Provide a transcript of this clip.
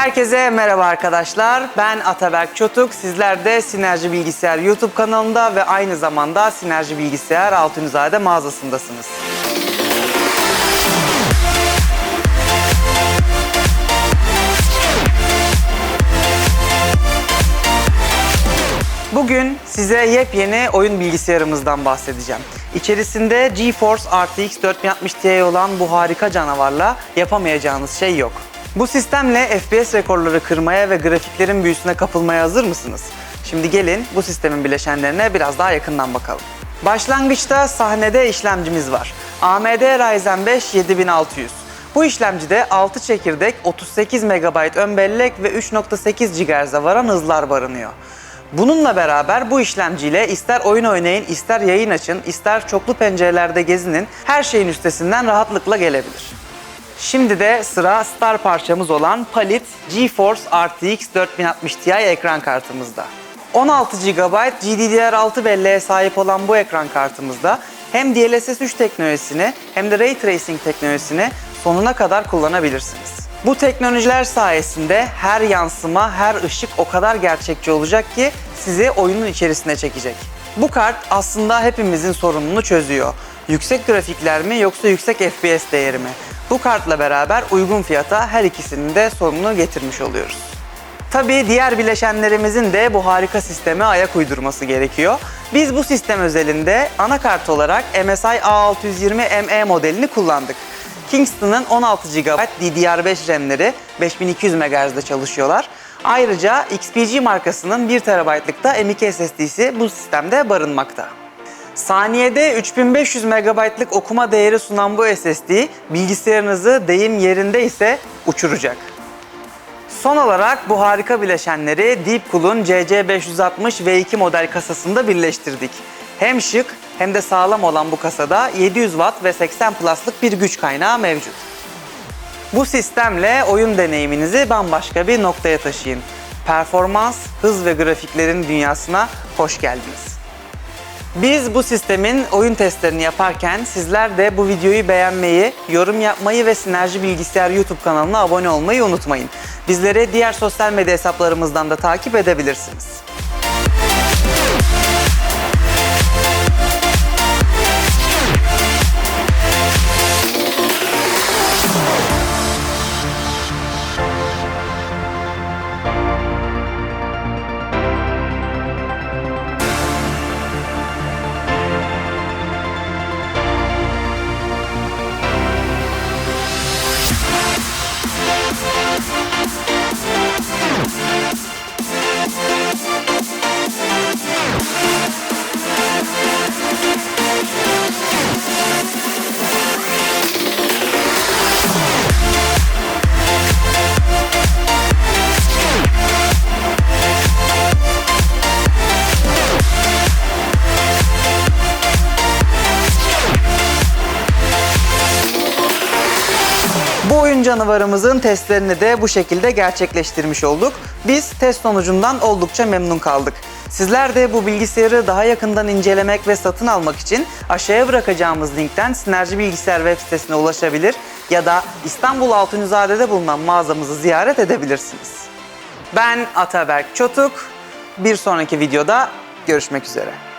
Herkese merhaba arkadaşlar. Ben Ataberk Çotuk. Sizler de Sinerji Bilgisayar YouTube kanalında ve aynı zamanda Sinerji Bilgisayar Altunizade mağazasındasınız. Bugün size yepyeni oyun bilgisayarımızdan bahsedeceğim. İçerisinde GeForce RTX 4060 Ti olan bu harika canavarla yapamayacağınız şey yok. Bu sistemle FPS rekorları kırmaya ve grafiklerin büyüsüne kapılmaya hazır mısınız? Şimdi gelin bu sistemin bileşenlerine biraz daha yakından bakalım. Başlangıçta sahnede işlemcimiz var. AMD Ryzen 5 7600. Bu işlemcide 6 çekirdek, 38 MB ön bellek ve 3.8 GHz'e varan hızlar barınıyor. Bununla beraber bu işlemciyle ister oyun oynayın, ister yayın açın, ister çoklu pencerelerde gezinin her şeyin üstesinden rahatlıkla gelebilir. Şimdi de sıra star parçamız olan Palit GeForce RTX 4060 Ti ekran kartımızda. 16 GB GDDR6 belleğe sahip olan bu ekran kartımızda hem DLSS 3 teknolojisini hem de Ray Tracing teknolojisini sonuna kadar kullanabilirsiniz. Bu teknolojiler sayesinde her yansıma, her ışık o kadar gerçekçi olacak ki sizi oyunun içerisine çekecek. Bu kart aslında hepimizin sorununu çözüyor. Yüksek grafikler mi yoksa yüksek FPS değeri mi? Bu kartla beraber uygun fiyata her ikisinin de sorununu getirmiş oluyoruz. Tabii diğer bileşenlerimizin de bu harika sisteme ayak uydurması gerekiyor. Biz bu sistem özelinde anakart olarak MSI A620ME modelini kullandık. Kingston'ın 16 GB DDR5 RAM'leri 5200 MHz'de çalışıyorlar. Ayrıca XPG markasının 1 TB'lık da M.2 SSD'si bu sistemde barınmakta. Saniyede 3500 MB'lık okuma değeri sunan bu SSD bilgisayarınızı deyim yerinde ise uçuracak. Son olarak bu harika bileşenleri Deepcool'un CC560 V2 model kasasında birleştirdik. Hem şık hem de sağlam olan bu kasada 700 Watt ve 80 Plus'lık bir güç kaynağı mevcut. Bu sistemle oyun deneyiminizi bambaşka bir noktaya taşıyın. Performans, hız ve grafiklerin dünyasına hoş geldiniz. Biz bu sistemin oyun testlerini yaparken sizler de bu videoyu beğenmeyi, yorum yapmayı ve Sinerji Bilgisayar YouTube kanalına abone olmayı unutmayın. Bizleri diğer sosyal medya hesaplarımızdan da takip edebilirsiniz. Oyun canavarımızın testlerini de bu şekilde gerçekleştirmiş olduk. Biz test sonucundan oldukça memnun kaldık. Sizler de bu bilgisayarı daha yakından incelemek ve satın almak için aşağıya bırakacağımız linkten Sinerji Bilgisayar web sitesine ulaşabilir ya da İstanbul Altunizade'de bulunan mağazamızı ziyaret edebilirsiniz. Ben Ataberk Çotuk. Bir sonraki videoda görüşmek üzere.